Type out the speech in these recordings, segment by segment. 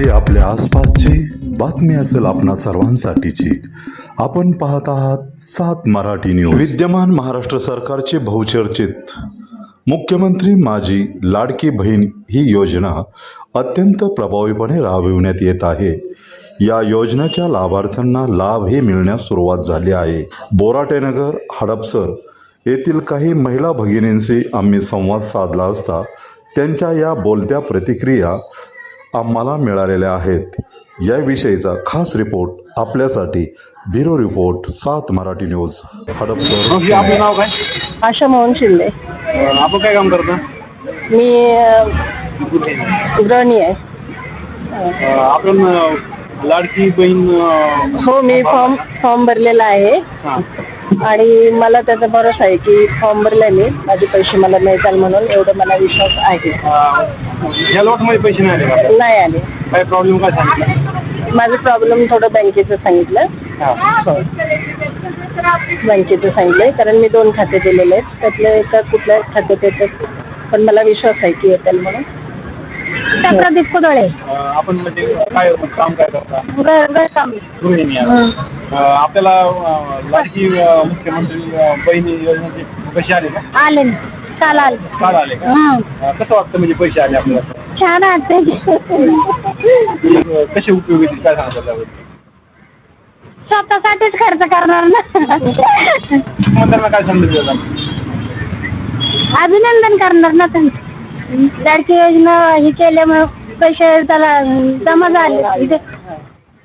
जी आपल्या आसपासची बातमी असेल आपणा सर्वांसाठीची. आपण पाहत आहात सात मराठी न्यूज विद्यमान महाराष्ट्र सरकारचे बहुचर्चित. मुख्यमंत्री माझी लाडकी बहीण ही योजना अत्यंत प्रभावीपणे राबविण्यात येत आहे. या योजनेच्या लाभार्थ्यांना लाभही मिळण्यास सुरुवात झाली आहे. बोराटेनगर हडपसर येथील काही महिला भगिनींशी आम्ही संवाद साधला असता त्यांच्या या बोलत्या प्रतिक्रिया आम्हाला मिळालेल्या आहेत. याविषयीचा खास रिपोर्ट आपल्यासाठी ब्युरो रिपोर्ट सात मराठी न्यूज हडपसर मावशी आपलं नाव काय? आशा मोहन शिंदे. अं, आपण काय काम करता? मी अ, गृहिणी आहे. अं, आपण अं, लाडकी बहीण अं, हो मी फॉर्म फॉर्म भरलेला आहे. हां. आणि मला त्याचा भरोसा आहे की फॉर्म भरला मी. माझे पैसे मला मिळतात म्हणून एवढं मला विश्वास आहे. अं, या लॉटमध्ये पैसे नाही आले का? आपल्याला? नाही आले. काय प्रॉब्लेम काय सांगितलं? माझं प्रॉब्लेम थोडं बँकेचं सांगितलं. हां. बँकेचं सांगितलं कारण मी दोन खाते दिलेले आहेत. त्यातलं एका कुठल्या खात्यात येतात पण मला विश्वास आहे की येतील म्हणून. प्रदीप कुदळे आपण म्हणजे काय काम काय करता? घर गृहिणी. अं, आपल्याला अं, लाडकी अं, मुख्यमंत्री अं, बहिणी योजनेचे पैसे आले का? आले काल आले. काल आले का? अं, कसं वाटतं म्हणजे पैसे आले आपल्याला? छान वाटते अं, कसे उपयोग येतील काय सांगता त्याबद्दल? स्वतःसाठीच खर्च करणार ना. काय संदेश देता? अभिनंदन करणार ना त्यांचं. लाडकी योजना ही केल्यामुळे पैसे त्याला जमा झाले. इथे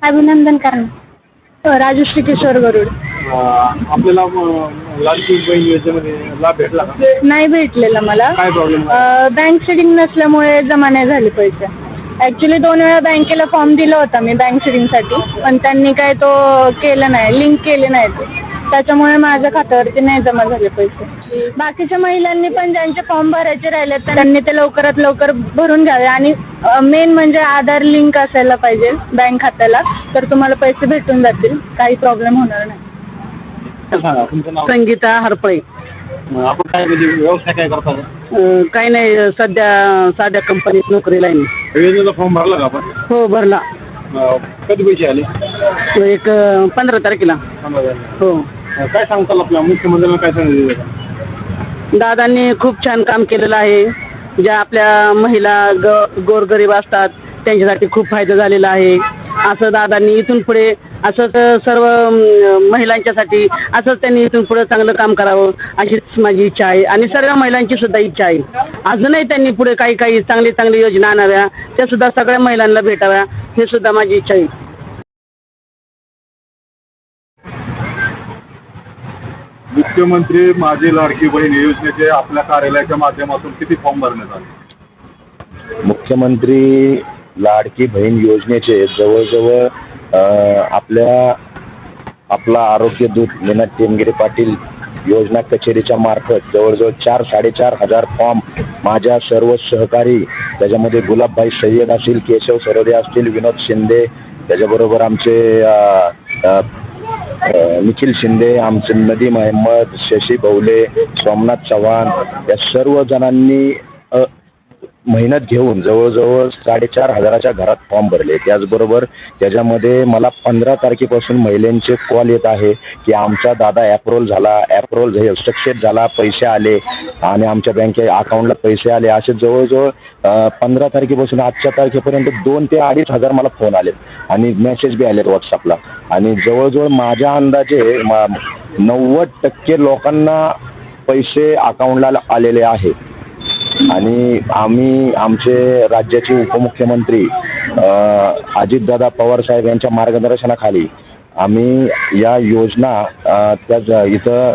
अभिनंदन करणार. राजश्री किशोर गरुड आपल्याला अं, लाडकी बहीण योजनेमध्ये लाभ भेटला का? नाही भेटलेला मला. काय प्रॉब्लेम बँक सिडिंग नसल्यामुळे जमा नाही झाले पैसे. ॲक्च्युली दोन वेळा बँकेला फॉर्म दिला होता मी बँक सिडिंगसाठी पण त्यांनी काय तो केलं नाही लिंक केले नाही ते. त्याच्यामुळे माझ्या खात्यावरती नाही जमा झाले पैसे. बाकीच्या महिलांनी पण ज्यांचे फॉर्म भरायचे राहिले तर त्यांनी ते लवकरात लवकर भरून घ्यावे. आणि मेन म्हणजे आधार लिंक असायला पाहिजे बँक खात्याला तर तुम्हाला पैसे भेटून जातील. काही प्रॉब्लेम होणार नाही. सांगा तुमचं नाव? संगीता हरपळे. अं, आपण काय म्हणजे व्यवसाय काय करता काही नाही सध्या साध्या कंपनीत नोकरीला आहे मी योजनेचा फॉर्म भरला का आपण? हो भरला. अं, कधी पैसे आले? एक पंधरा तारखेला. हो. काय सांगताल आपल्या मुख्यमंत्र्यांना काय सांगितलं दादांनी खूप छान काम केलेलं आहे. ज्या आपल्या महिला ग गोरगरीब असतात त्यांच्यासाठी खूप फायदा झालेला आहे. असं दादांनी इथून पुढे असंच सर्व अं, महिलांच्यासाठी असंच त्यांनी इथून पुढे चांगलं काम करावं अशीच माझी इच्छा आहे. आणि सर्व महिलांची सुद्धा इच्छा आहे. अजूनही त्यांनी पुढे काही काही चांगली चांगली योजना आणाव्या त्या सुद्धा सगळ्या महिलांना भेटाव्या हे सुद्धा माझी इच्छा आहे. मुख्यमंत्री माझी लाडकी बहीण योजनेचे आपल्या कार्यालयाच्या माध्यमातून किती फॉर्म भरण्यात आले? मुख्यमंत्री लाडकी बहीण योजनेचे जवळजवळ आपल्या आपला आरोग्य दूत मीनाथ टेमगिरे पाटील योजना कचेरीच्या मार्फत जवळजवळ चार साडेचार हजार फॉर्म माझ्या सर्व सहकारी त्याच्यामध्ये गुलाबभाई सय्यद असतील केशव सरोदे असतील विनोद शिंदे त्याच्याबरोबर आमचे निखिल शिंदे आमचे नदीम अहमद शशी बवले सोमनाथ चव्हाण या सर्व जणांनी मेहनत घेऊन जवळजवळ साडेचार हजाराच्या घरात फॉर्म भरले. त्याचबरोबर त्याच्यामध्ये मला पंधरा तारखेपासून महिलांचे कॉल येत आहे की आमचा दादा ॲप्रोल झाला ॲप्रोल झाले सक्सेस झाला पैसे आले आणि आमच्या बँके अकाउंटला पैसे आले. असे जवळजवळ पंधरा तारखेपासून आजच्या तारखेपर्यंत दोन ते अडीच हजार मला फोन आलेत आणि मेसेज बी आलेत व्हॉट्सअपला आणि जवळजवळ माझ्या अंदाजे मा- नव्वद टक्के लोकांना पैसे अकाउंटला आलेले आहे आणि आम्ही आमचे राज्याचे उपमुख्यमंत्री अजितदादा पवार साहेब यांच्या मार्गदर्शनाखाली आम्ही या योजना त्या इथं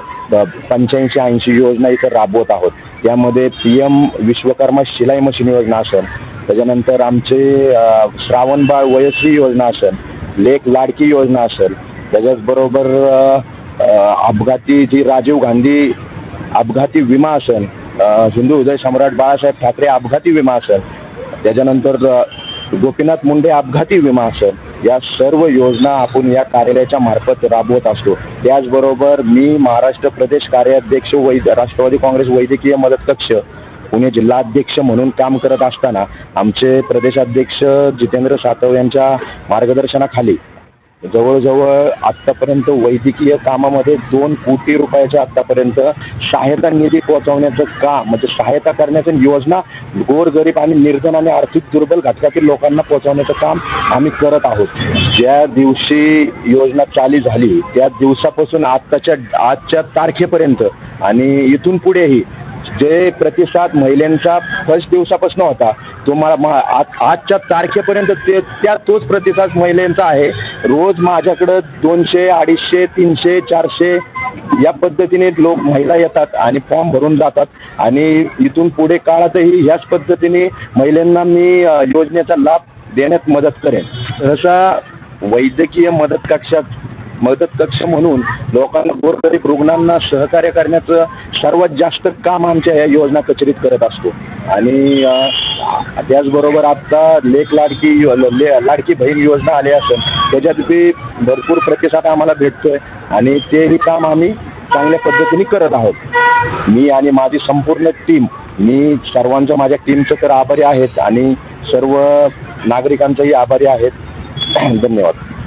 पंच्याऐंशी ऐंशी योजना इथं राबवत आहोत. त्यामध्ये पी एम विश्वकर्मा शिलाई मशीन योजना असेल त्याच्यानंतर आमचे श्रावणबाळ वयश्री योजना असेल लेख लाडकी योजना असेल त्याच्याचबरोबर अपघाती जी राजीव गांधी अपघाती विमा असेल हिंदू उदय सम्राट बाळासाहेब ठाकरे अपघाती विमा असेल त्याच्यानंतर गोपीनाथ मुंडे अपघाती विमा असेल या सर्व योजना आपण या कार्यालयाच्या मार्फत राबवत असतो. त्याचबरोबर मी महाराष्ट्र प्रदेश कार्याध्यक्ष वैद राष्ट्रवादी काँग्रेस वैद्यकीय मदत कक्ष पुणे जिल्हाध्यक्ष म्हणून काम करत असताना आमचे प्रदेशाध्यक्ष जितेंद्र सातव यांच्या मार्गदर्शनाखाली जवळजवळ आत्तापर्यंत वैद्यकीय कामामध्ये दोन कोटी रुपयाच्या आत्तापर्यंत सहायता निधी पोहोचवण्याचं काम म्हणजे सहायता करण्याची योजना गोरगरीब आणि निर्धन आणि आर्थिक दुर्बल घटकातील लोकांना पोहोचवण्याचं काम आम्ही करत आहोत. ज्या दिवशी योजना चालू झाली त्या दिवसापासून आत्ताच्या आजच्या तारखेपर्यंत आणि इथून पुढेही जे प्रतिसाद महिलांचा फर्स्ट दिवसापासून होता तुम्हाला आज- आजच्या तारखेपर्यंत ते त्या तोच प्रतिसाद महिलांचा आहे. रोज माझ्याकडं दोनशे अडीचशे तीनशे चारशे या पद्धतीने लोक महिला येतात आणि फॉर्म भरून जातात. आणि इथून पुढे काळातही ह्याच पद्धतीने महिलांना मी योजनेचा लाभ देण्यात मदत करेन. तसा वैद्यकीय मदत कक्षात मदत कक्ष म्हणून लोकांना गोरगरीब रुग्णांना सहकार्य करण्याचं सर्वात जास्त काम आमच्या या योजना कचेरीत करत असतो. आणि त्याचबरोबर आता लेख लाडकी यो- ले- लाडकी बहीण योजना आली असेल त्याच्यात बी भरपूर प्रतिसाद आम्हाला भेटतोय आणि तेही काम आम्ही चांगल्या पद्धतीने करत आहोत. मी आणि माझी संपूर्ण टीम मी सर्वांचं माझ्या टीमचं तर आभारी आहेत आणि सर्व नागरिकांचंही आभारी आहेत. धन्यवाद.